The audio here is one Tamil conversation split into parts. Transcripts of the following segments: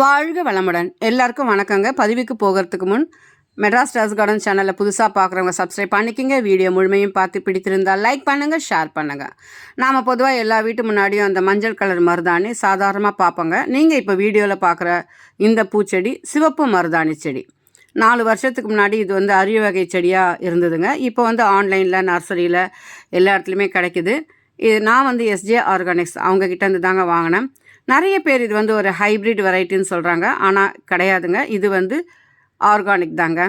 வாழ்க வளமுடன். எல்லாருக்கும் வணக்கங்க. பதிவுக்கு போகிறதுக்கு முன் மெட்ராஸ் டாஸ் கார்டன் சேனலில் புதுசாக பார்க்குறவங்க சப்ஸ்கிரைப் பண்ணிக்கிங்க. வீடியோ முழுமையும் பார்த்து பிடித்திருந்தால் லைக் பண்ணுங்கள் ஷேர் பண்ணுங்கள் நாம் பொதுவாக எல்லா வீட்டு முன்னாடியும் அந்த மஞ்சள் கலர் மருதாணி சாதாரணமாக பார்ப்போங்க நீங்கள் இப்போ வீடியோவில் பார்க்குற இந்த பூச்செடி சிவப்பு மருதாணி செடி. நாலு வருஷத்துக்கு முன்னாடி இது வந்து அரிய வகை செடியாக இருந்ததுங்க. இப்போ வந்து ஆன்லைனில் நர்சரியில் எல்லா இடத்துலையுமே கிடைக்குது. இது நான் வந்து எஸ்ஜே ஆர்கானிக்ஸ் அவங்கக்கிட்ட இருந்து தாங்க வாங்கினேன். நிறைய பேர் இது வந்து ஒரு ஹைப்ரிட் வெரைட்டின்னு சொல்கிறாங்க ஆனால் கிடையாதுங்க. இது வந்து ஆர்கானிக் தாங்க.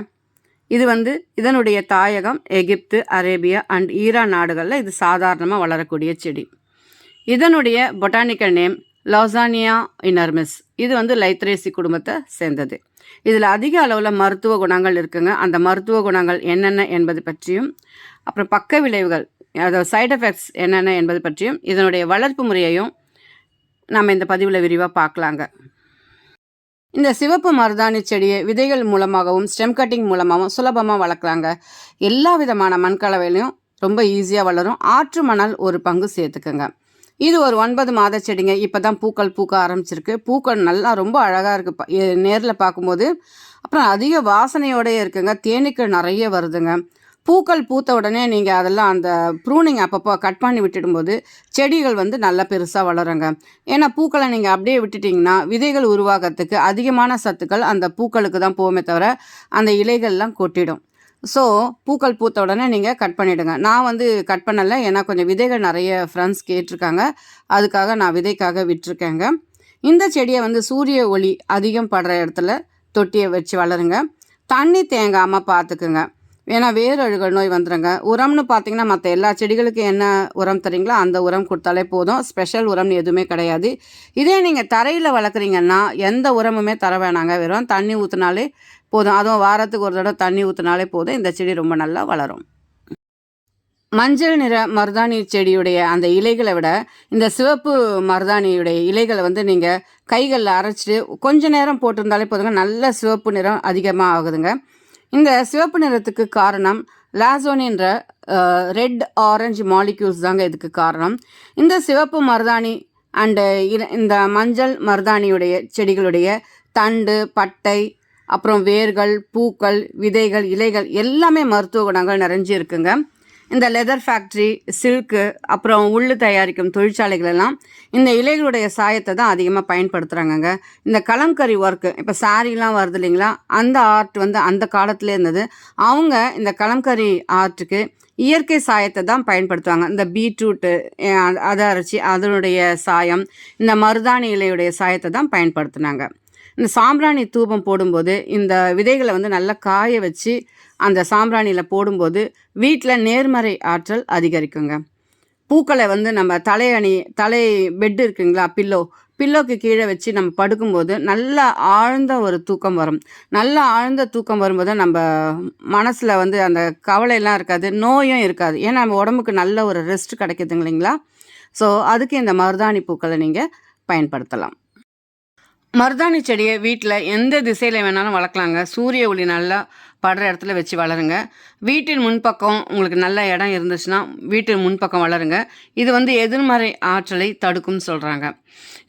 இது வந்து இதனுடைய தாயகம் எகிப்து அரேபியா அண்ட் ஈரான் நாடுகளில் இது சாதாரணமாக வளரக்கூடிய செடி. இதனுடைய பொட்டானிக்கல் நேம் லாசானியா இனர்மிஸ். இது வந்து லைத்ரேசி குடும்பத்தை சேர்ந்தது. இதில் அதிக அளவில் மருத்துவ குணங்கள் இருக்குங்க. அந்த மருத்துவ குணங்கள் என்னென்ன என்பது பற்றியும் அப்புறம் பக்க விளைவுகள் அதாவது சைட் எஃபெக்ட்ஸ் என்னென்ன என்பது பற்றியும் இதனுடைய வளர்ப்பு முறையையும் நம்ம இந்த பதிவில் விரிவாக பார்க்கலாங்க இந்த சிவப்பு மருதாணி செடியை விதைகள் மூலமாகவும் ஸ்டெம் கட்டிங் மூலமாகவும் சுலபமாக வளர்க்குறாங்க எல்லா விதமான மண்கலவையிலையும் ரொம்ப ஈஸியாக வளரும். ஆற்று மணல் ஒரு பங்கு சேர்த்துக்கோங்க. இது ஒரு ஒன்பது மாத செடிங்க. இப்போ தான் பூக்கள் பூக்க ஆரம்பிச்சிருக்கு. பூக்கள் நல்லா ரொம்ப அழகாக இருக்குது நேரில் பார்க்கும்போது அப்புறம் அதிக வாசனையோடயே இருக்குங்க. தேனீக்கள் நிறைய வருதுங்க. பூக்கள் பூத்த உடனே நீங்கள் அதெல்லாம் அந்த ப்ரூனிங் அப்பப்போ கட் பண்ணி விட்டுடும்போது செடிகள் வந்து நல்லா பெருசாக வளருங்க. ஏன்னா பூக்களை நீங்கள் அப்படியே விட்டுட்டிங்கன்னா விதைகள் உருவாகிறதுக்கு அதிகமான சத்துக்கள் அந்த பூக்களுக்கு தான் போகுமே தவிர அந்த இலைகள்லாம் கொட்டிடும். ஸோ பூக்கள் பூத்த உடனே நீங்கள் கட் பண்ணிவிடுங்க நான் வந்து கட் பண்ணலை. ஏன்னா கொஞ்சம் விதைகள் நிறைய ஃப்ரெண்ட்ஸ் கேட்டிருக்காங்க. அதுக்காக நான் விதைக்காக விட்டுருக்கேங்க. இந்த செடியை வந்து சூரிய ஒளி அதிகம் படுற இடத்துல தொட்டியை வச்சு வளருங்க. தண்ணி தேங்காமல் பார்த்துக்குங்க ஏன்னா வேரழுகல் நோய் வந்துடுங்க உரம்னு பார்த்தீங்கன்னா மற்ற எல்லா செடிகளுக்கும் என்ன உரம் தரீங்களோ அந்த உரம் கொடுத்தாலே போதும். ஸ்பெஷல் உரம்னு எதுவுமே கிடையாது. இதே நீங்கள் தரையில் வளர்க்குறீங்கன்னா எந்த உரமுமே தர வேணாங்க. வெறும் தண்ணி ஊற்றினாலே போதும். அதுவும் வாரத்துக்கு ஒரு தடவை தண்ணி ஊற்றினாலே போதும். இந்த செடி ரொம்ப நல்லா வளரும். மஞ்சள் நிற மருதாணி செடியுடைய அந்த இலைகளை விட இந்த சிவப்பு மருதாணியுடைய இலைகளை வந்து நீங்கள் கைகளில் அரைச்சிட்டு கொஞ்ச நேரம் போட்டிருந்தாலே போதுங்க. நல்ல சிவப்பு நிறம் அதிகமாக ஆகுதுங்க. இந்த சிவப்பு நிறத்துக்கு காரணம் லாசோனின்ற ரெட் ஆரஞ்சு மாலிக்யூல்ஸ் தாங்க இதுக்கு காரணம். இந்த சிவப்பு மருதாணி அண்டு இந்த மஞ்சள் மருதாணியுடைய செடிகளுடைய தண்டு பட்டை அப்புறம் வேர்கள் பூக்கள் விதைகள் இலைகள் எல்லாமே மருத்துவ குணங்கள் நிறைஞ்சு இருக்குங்க இந்த லெதர் ஃபேக்ட்ரி சில்க்கு அப்புறம் உள்ளு தயாரிக்கும் தொழிற்சாலைகள் எல்லாம் இந்த இலைகளுடைய சாயத்தை தான் அதிகமாக பயன்படுத்துகிறாங்கங்க இந்த கலம்கரி ஒர்க்கு இப்போ சாரீலாம் வருது இல்லைங்களா? அந்த ஆர்ட் வந்து அந்த காலத்துல இருந்தது. அவங்க இந்த கலம்கரி ஆர்ட்டுக்கு இயற்கை சாயத்தை தான் பயன்படுத்துவாங்க. இந்த பீட்ரூட்டு அதை அரைச்சி அதனுடைய சாயம் இந்த மருதாணி இலையுடைய சாயத்தை தான் பயன்படுத்தினாங்க. இந்த சாம்பிராணி தூபம் போடும்போது இந்த விதைகளை வந்து நல்லா காய வச்சு அந்த சாம்பிராணியில் போடும்போது வீட்டில் நேர்மறை ஆற்றல் அதிகரிக்குங்க. பூக்களை வந்து நம்ம தலையணி தலை பெட்டு இருக்குங்களா பில்லோ பில்லோக்கு கீழே வச்சு நம்ம படுக்கும்போது நல்ல ஆழ்ந்த ஒரு தூக்கம் வரும். நல்ல ஆழ்ந்த தூக்கம் வரும்போது நம்ம மனசில் வந்து அந்த கவலையெல்லாம் இருக்காது நோயும் இருக்காது. ஏன்னா நம்ம உடம்புக்கு நல்ல ஒரு ரெஸ்ட் கிடைக்குதுங்க இல்லைங்களா? ஸோ அதுக்கு இந்த மருதாணி பூக்களை நீங்கள் பயன்படுத்தலாம். மருதாணி செடியை வீட்டில் எந்த திசையில் வேணாலும் வளர்க்கலாங்க. சூரிய ஒளி நல்லா படுற இடத்துல வச்சு வளருங்க. வீட்டின் முன்பக்கம் உங்களுக்கு நல்ல இடம் இருந்துச்சுன்னா வீட்டின் முன்பக்கம் வளருங்க. இது வந்து எதிர்மறை ஆற்றலை தடுக்கும்னு சொல்கிறாங்க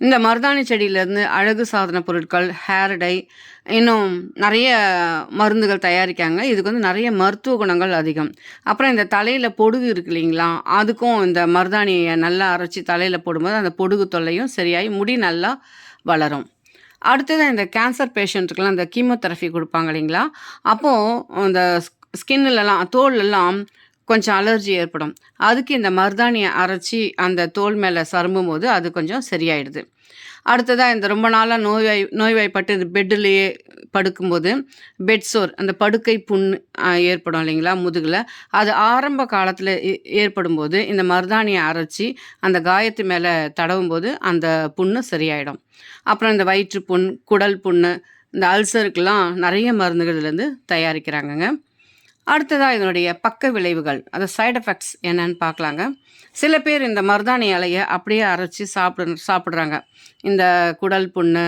இந்த மருதாணி செடியிலேருந்து அழகு சாதன பொருட்கள் ஹேர் டை இன்னும் நிறைய மருந்துகள் தயாரிக்காங்க. இதுக்கு வந்து நிறைய மருத்துவ குணங்கள் அதிகம். அப்புறம் இந்த தலையில் பொடுகு இருக்கு இல்லைங்களா? அதுக்கும் இந்த மருதாணியை நல்லா அரைச்சி தலையில் போடும்போது அந்த பொடுகு தொல்லையும் சரியாகி முடி நல்லா வளரும். அடுத்தது இந்த கேன்சர் பேஷண்ட்டுக்கெலாம் இந்த கீமோதெரபி கொடுப்பாங்க இல்லைங்களா? அப்போது அந்த ஸ்கின்னுலலாம் தோல்லெல்லாம் கொஞ்சம் அலர்ஜி ஏற்படும். அதுக்கு இந்த மருதாணியை அரைச்சி அந்த தோல் மேலே சரும்பும் போது அது கொஞ்சம் சரியாயிடுது. அடுத்ததாக இந்த ரொம்ப நாளாக நோய்வாய் நோய்வாய்ப்பட்டு இந்த பெட்டிலேயே படுக்கும்போது பெட் சோர் அந்த படுக்கை புண் ஏற்படும் இல்லைங்களா முதுகில். அது ஆரம்ப காலத்தில் ஏற்படும் போது இந்த மருதாணியை அரைச்சி அந்த காயத்து மேலே தடவும் போது அந்த புண்ணு சரியாயிடும். அப்புறம் இந்த வயிற்று புண் குடல் புண்ணு இந்த அல்சருக்கெல்லாம் நிறைய மருந்துகள்லேருந்து தயாரிக்கிறாங்கங்க. அடுத்ததாக இதனுடைய பக்க விளைவுகள். அது சைடு எஃபெக்ட்ஸ் என்னன்னு பார்க்கலாங்க. சில பேர் இந்த மருதாணி இலையை அப்படியே அரைச்சி சாப்பிடு சாப்பிட்றாங்க. இந்த குடல் புண்ணு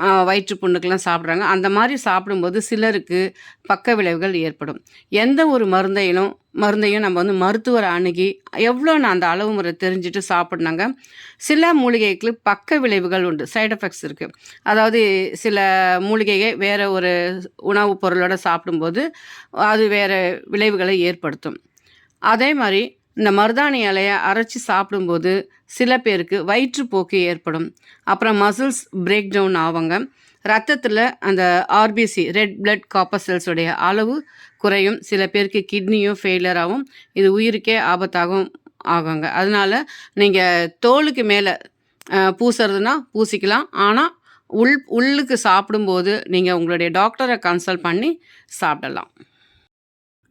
வயிற்றுப்புண்ணுக்கெல்லாம் வயிற்று அந்த மாதிரி சாப்பிடும்போது சிலருக்கு பக்க விளைவுகள் ஏற்படும். எந்த ஒரு மருந்தையிலும் மருந்தையும் நம்ம வந்து மருத்துவரை அணுகி, எவ்வளோ நான் அந்த அளவு முறை தெரிஞ்சுட்டு சாப்பிட்னாங்க சில மூலிகைக்கு பக்க விளைவுகள் உண்டு. சைட் எஃபெக்ட்ஸ் இருக்குது அதாவது சில மூலிகையை வேறு ஒரு உணவுப் பொருளோடு சாப்பிடும்போது, அது வேறு விளைவுகளை ஏற்படுத்தும். அதே மாதிரி இந்த மருதாணி இலையை அரைச்சி சாப்பிடும்போது, சில பேருக்கு வயிற்றுப்போக்கு ஏற்படும். அப்புறம் மசில்ஸ் பிரேக் டவுன் ஆவாங்க ரத்தத்தில் அந்த ஆர்பிசி ரெட் பிளட் காப்பர் செல்ஸுடைய அளவு குறையும். சில பேருக்கு கிட்னியும் ஃபெயிலியர் ஆகும். இது உயிருக்கே ஆபத்தாகவும் ஆகுங்க. அதனால நீங்கள் தோலுக்கு மேலே பூசுறதுனா பூசுறதுன்னா பூசிக்கலாம். ஆனால் உள் உள்ளுக்கு சாப்பிடும்போது, நீங்கள் உங்களுடைய டாக்டரை கன்சல்ட் பண்ணி சாப்பிடலாம்.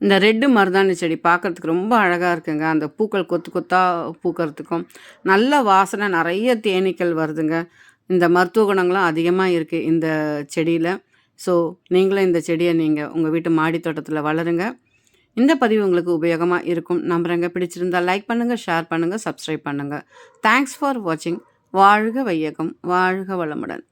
இந்த ரெட்டு மருதாணி செடி பார்க்கறதுக்கு ரொம்ப அழகாக இருக்குங்க. அந்த பூக்கள் கொத்து கொத்தாக பூக்கறதுக்கும், நல்ல வாசனை நிறைய தேனீக்கள் வருதுங்க. இந்த மருத்துவ குணங்களும் அதிகமாக இருக்குது இந்த செடியில் ஸோ, நீங்களும் இந்த செடியை நீங்கள் உங்கள் வீட்டு மாடி தோட்டத்தில் வளருங்க. இந்த பதிவு உங்களுக்கு உபயோகமாக இருக்கும் நம்புகிறேங்க பிடிச்சிருந்தா லைக் பண்ணுங்கள் ஷேர் பண்ணுங்கள் சப்ஸ்கிரைப் பண்ணுங்கள் தேங்க்ஸ் ஃபார் வாட்சிங். வாழ்க வையகம்! வாழ்க வளமுடன்!